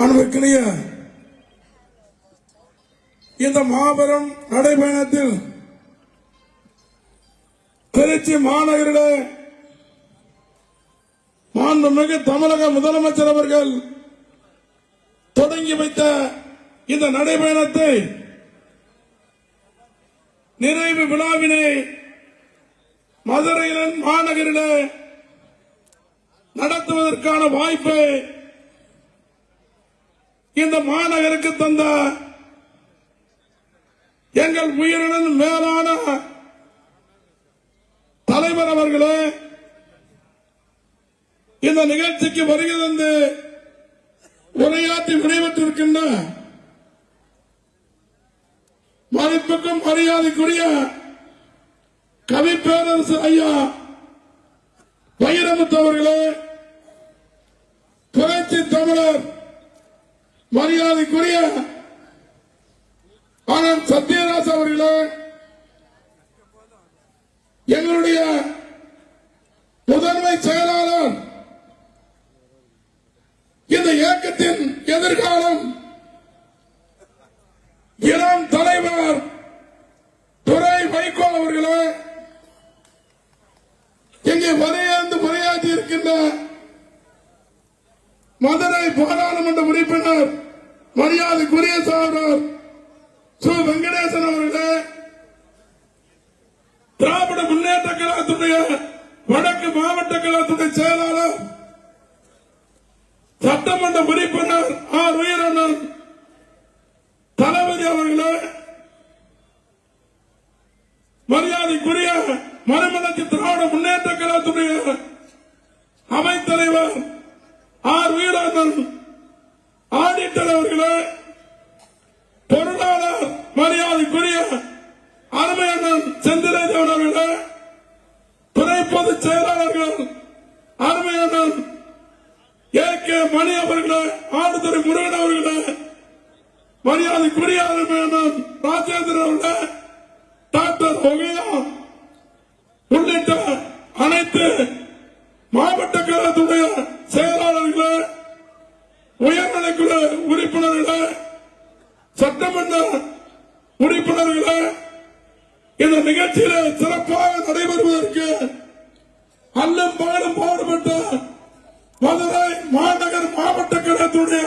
அன்புக்குரிய இந்த மாபெரும் நடைபயணத்தில் திருச்சி மாநகரிலே மாண்புமிகு தமிழக முதலமைச்சர் அவர்கள் தொடங்கி வைத்த இந்த நடைபயணத்தை நிறைவு விழாவினை மதுரையிலும் மாநகரிலே நடத்துவதற்கான வாய்ப்பை இந்த மாநகருக்கு தந்த எங்கள் உயிரினும் மேலான தலைவர் அவர்களே இந்த நிகழ்ச்சிக்கு வருகை தந்து உரையாற்றி விடைபெற்றிருக்கின்ற மதிப்புக்கும் மரியாதைக்குரிய கவி பேரரசு ஐயா வைரமுத்து அவர்களே புரட்சி தமிழர் மரியாதைக்குரிய ஆனந்த் சத்யராஜ் அவர்களே எங்களுடைய முதன்மை செயலாளர் இந்த இயக்கத்தின் எதிர்காலம் இளம் தலைவர் துறை வைகோ அவர்களே இங்கே வரையாந்து உரையாற்றி இருக்கின்ற மத உறுப்பினர் மரியாதைக்குரிய சகோதரர் சு. வெங்கடேசன் அவர்களே திராவிட முன்னேற்ற கழகத்துடைய வடக்கு மாவட்ட கழகத்துடைய செயலாளர் சட்டமன்ற உறுப்பினர் ஆர். உயிரண்ணன் தளபதி அவர்களே மரியாதைக்குரிய மறுமலர்ச்சி திராவிட முன்னேற்ற கழகத்துடைய அவைத்தலைவர் ஆர். வீரண்ணன் ஆடிட்டர் அவர்களே பொருளாளர் மரியாதைக்குரிய அருமையண்ணன் செந்திரதேவன் அவர்களே துணை பொதுச் செயலாளர்கள் அருமையண்ணன் ஏ கே மணி அவர்களே ஆடுதுறை முருகன் அவர்களே மரியாதைக்குரிய அருமையண்ணன் ராஜேந்திரன் அவர்களே டாக்டர் ஒகையா உள்ளிட்ட அனைத்து மாவட்ட கழகத்துடைய செயலாளர்களே உயர்நிலைக்குழு உறுப்பினர்களே சட்டமன்ற உறுப்பினர்களே இந்த நிகழ்ச்சியில சிறப்பாக நடைபெறுவதற்கு அல்லும் பகலும் பாடுபட்ட மதுரை மாநகர் மாவட்ட கழகத்துடைய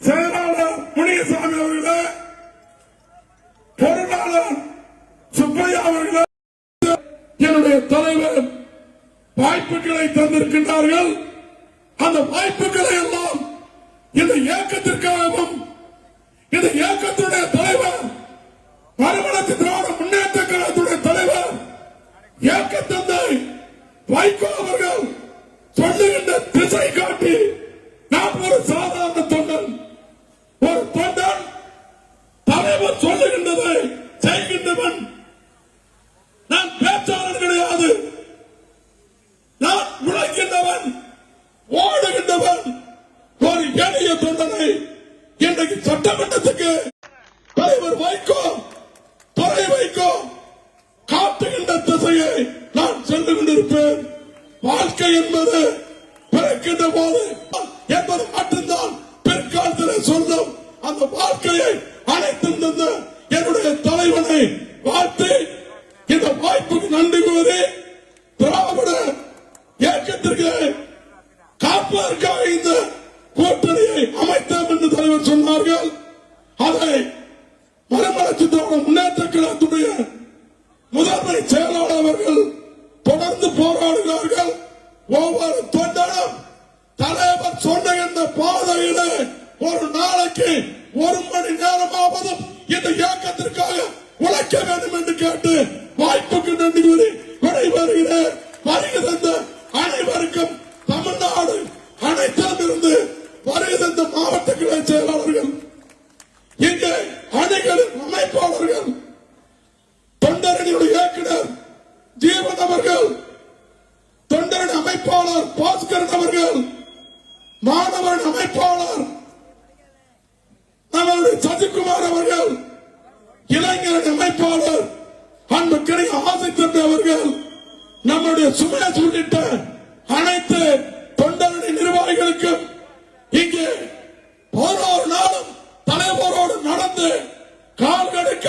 செயலாளர் முனியசாமி அவர்களே பொருளாளர் சுப்பையா அவர்களே என்னுடைய தலைவர் வாய்ப்புகளை தந்திருக்கின்றார்கள். அந்த வாய்ப்புகளை எல்லாம் இந்த இயக்கத்திற்காகவும் அவர்கள் சொல்லுகின்ற திசை காட்டி நாம் ஒரு சாதாரண தொண்டன். ஒரு தொண்டன் தலைவர் சொல்லுகின்றதை செய்கின்றவன் நான் பேச்சாளர் கிடையாது. நான் உழைக்கின்றவன் ஓடுகின்றவன் ஒரு எளிய தொண்டனை இன்றைக்கு சட்டமன்றத்துக்கு தலைவர் வைக்கோ துறை வைக்கோ காட்டுகின்ற திசையை நான் சென்று கொண்டிருப்பேன். வாழ்க்கை என்பது பிறக்கின்ற போது என்பது மட்டும்தான் பிற்காலத்தில் சொல்லும் அந்த வாழ்க்கையை அனைத்தும் தந்த என்னுடைய தலைவனை வாழ்த்து இந்த வாய்ப்புக்கு நன்றி கூறி திராவிட இயக்கத்திற்கு காப்பதற்காக இந்த கூட்டணியை அமைத்தோம் என்று தலைவர் சொன்னார்கள் அதை மறுமலர்ச்சி திராவிட முன்னேற்ற கழகத்துடைய முதன்மை செயலாளர் அவர்கள் தொடர்ந்து போராடுகிறார்கள் ஒவ்வொரு தொண்டனும் தலைவர் சொன்ன இந்த பாதையில ஒரு நாளைக்கு ஒரு மணி நேரமாவதும் இந்த இயக்கத்திற்காக உழைக்க வேண்டும் என்று கேட்டு வாய்ப்புக்கு நன்றி கூறி விடைபெறுகிறேன். வருகை தந்த அனைவருக்கும் தமிழ்நாடு அனைத்திலிருந்து இருந்து வருகை தந்த மாவட்ட கிளை செயலாளர்கள் இங்கே அணிகளின் அமைப்பாளர் பாஸ்கரன் அவர்கள் மாணவன் அமைப்பாளர் நம்மளுடைய சசிகுமார் அவர்கள் இளைஞரின் அமைப்பாளர் அன்பு கிரை ஆசை அவர்கள் நம்முடைய சுமேஷ் உள்ளிட்ட அனைத்து தொண்டருடைய நிர்வாகிகளுக்கும் இங்கே ஒவ்வொரு நாளும் தலைவரோடு நடந்து கால் கடுக்க